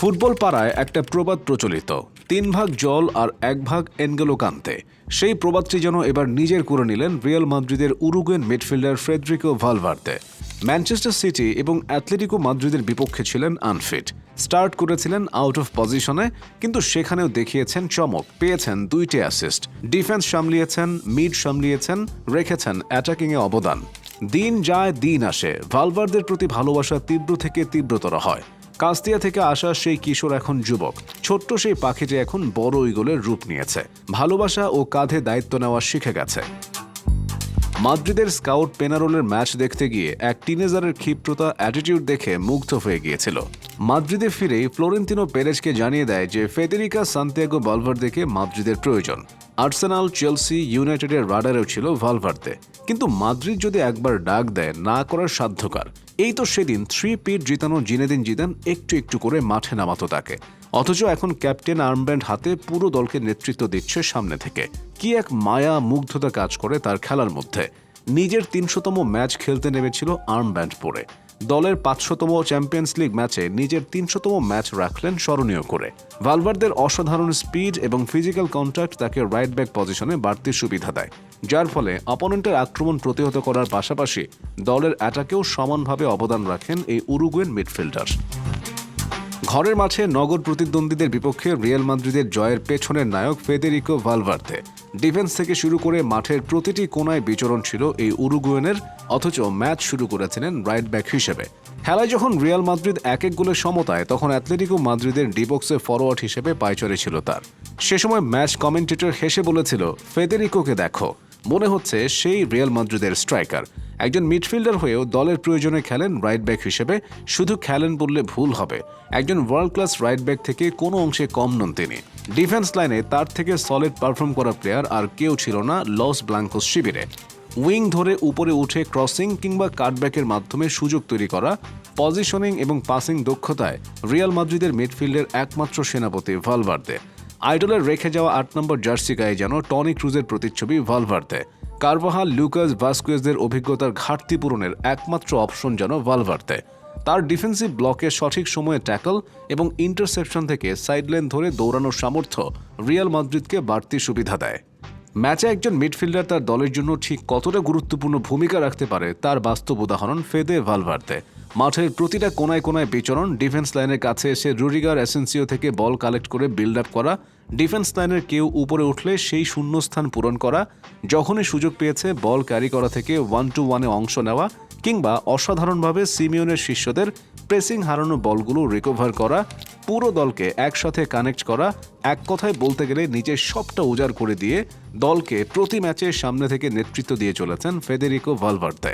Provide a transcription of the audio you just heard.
Football পাড়ায় একটা প্রবাদ প্রচলিত। তিন ভাগ জল আর এক ভাগ এনগেলো কান্তে সেই প্রবাদটি যেন এবার নিজের করে নিলেন রিয়াল মাদ্রিদের Uruguayan midfielder Federico Valverde Manchester City এবং অ্যাথলেটিকো মাদ্রিদের বিপক্ষে ছিলেন আনফিট। স্টার্ট করেছিলেন আউট অফ পজিশনে, কিন্তু সেখানেও দেখিয়েছেন চমক, পেয়েছেন দুইটি অ্যাসিস্ট। ডিফেন্স সামলিয়েছেন, মিড সামলিয়েছেন, রেখেছেন অ্যাটাকিংয়ে অবদান। দিন যায়, দিন আসে, ভালভারদের প্রতি ভালোবাসা তীব্র থেকে তীব্রতর হয়। কাস্তিয়া থেকে আসা সেই কিশোর এখন যুবক। ছোট্ট সেই পাখিটি এখন বড় ইগলের রূপ নিয়েছে। ভালোবাসা ও কাঁধে দায়িত্ব নেওয়া শিখে গেছে। মাদ্রিদের স্কাউট পেনারোলের ম্যাচ দেখতে গিয়ে এক টিনেজারের ক্ষিপ্রতা, অ্যাটিটিউড দেখে মুগ্ধ হয়ে গিয়েছিল। মাদ্রিদে ফিরেই ফ্লোরেন্তিনো পেরেজকে জানিয়ে দেয় যে, ফেদেরিকা সান্তিয়াগো ভালভার্দেকে মাদ্রিদের প্রয়োজন। আর্সেনাল, চেলসি, ইউনাইটেডের রাডারেও ছিল ভালভার্দে কিন্তু মাদ্রিদ যদি একবার ডাক দেয়, না করার সাধ্যকার। এই তো সেদিন থ্রি পিট জিতানো জিনেদিন জিদান একটু একটু করে মাঠে নামাতো তাকে। অথচ এখন ক্যাপ্টেন আর্মব্যান্ড হাতে পুরো দলকে নেতৃত্ব দিচ্ছে সামনে থেকে। কি এক মায়া মুগ্ধতা কাজ করে তার খেলার মধ্যে। নিজের তিনশোতম ম্যাচ খেলতে নেমেছিল আর্মব্যান্ড পরে দলের পাঁচশোতম চ্যাম্পিয়ন্স লিগ ম্যাচে নিজের তিনশোতম ম্যাচ রাখলেন স্মরণীয় করে। ভালভারদের অসাধারণ স্পিড এবং ফিজিক্যাল কন্ট্যাক্ট তাকে রাইট ব্যাক পজিশনে বাড়তি সুবিধা দেয়, যার ফলে অপোনেন্টের আক্রমণ প্রতিহত করার পাশাপাশি দলের অ্যাটাকেও সমানভাবে অবদান রাখেন এই উরুগুয়েন মিডফিল্ডার। ঘরের মাঠে নগর প্রতিদ্বন্দ্বীদের বিপক্ষে রিয়াল মাদ্রিদের জয়ের পেছনের নায়ক ফেদেরিকো ভালভার্তে ডিফেন্স থেকে শুরু করে মাঠের প্রতিটি কোনায় বিচরণ ছিল এই উরুগুয়েনের, অথচ ম্যাচ শুরু করেছিলেন রাইট ব্যাক হিসেবে। খেলায় যখন রিয়াল মাদ্রিদ এক এক গোলের সমতায়, তখন অ্যাথলেটিকো মাদ্রিদের ডিবক্সে ফরওয়ার্ড হিসেবে পাইচরে ছিল তার। সে সময় ম্যাচ কমেন্টেটর হেসে বলেছিল, ফেদেরিকোকে দেখো। মনে হচ্ছে সেই রিয়াল মাদ্রিদের স্ট্রাইকার। একজন মিডফিল্ডার হয়েও দলের প্রয়োজনে খেলেন রাইট ব্যাক হিসেবে, শুধু খেলেন বললে ভুল হবে। একজন ওয়ার্ল্ড ক্লাস রাইট ব্যাক থেকে কোনো অংশে কম নন তিনি। ডিফেন্স লাইনে তার থেকে সলিড পারফর্ম করা প্লেয়ার আর কেউ ছিল না লস ব্লাঙ্কোস শিবিরে। উইং ধরে উপরে উঠে ক্রসিং কিংবা কাটব্যাকের মাধ্যমে সুযোগ তৈরি করা পজিশনিং এবং পাসিং দক্ষতায় রিয়াল মাদ্রিদের মিডফিল্ডের একমাত্র সেনাপতি ভালভার্দে আইডলের রেখে যাওয়া আট নম্বর জার্সি গায়ে যেন টনি ক্রুজের প্রতিচ্ছবি ভালভার্দে কারবাহাল লুকাস ভাস্কুয়েজদের অভিজ্ঞতার ঘাটতি পূরণের একমাত্র অপশন যেন ভালভার্তে। তার ডিফেন্সিভ ব্লকে সঠিক সময়ে ট্যাকল এবং ইন্টারসেপশন থেকে সাইডলাইন ধরে দৌড়ানোর সামর্থ্য রিয়াল মাদ্রিদকে বাড়তি সুবিধা দেয়। ম্যাচে একজন মিডফিল্ডার তার দলের জন্য ঠিক কতটা গুরুত্বপূর্ণ ভূমিকা রাখতে পারে তার বাস্তব উদাহরণ ফেদে ভালভার্তে। মাঠের প্রতিটা কোনায় কোনায় বিচরণ ডিফেন্স লাইনের কাছে এসে রুডিগার, অ্যাসেন্সিও থেকে বল কালেক্ট করে বিল্ড আপ করা ডিফেন্স লাইনের কেউ উপরে উঠলে সেই শূন্যস্থান পূরণ করা, যখনই সুযোগ পেয়েছে বল ক্যারি করা থেকে ওয়ান টু ওয়ানে অংশ নেওয়া কিংবা অসাধারণভাবে সিমিয়নের শিষ্যদের প্রেসিং হারানো বলগুলো রিকভার করা, পুরো দলকে একসাথে কানেক্ট করা, এক কথায় বলতে গেলে নিজের সবটা উজাড় করে দিয়ে দলকে প্রতি ম্যাচের সামনে থেকে নেতৃত্ব দিয়ে চলেছেন ফেদেরিকো ভালভার্তে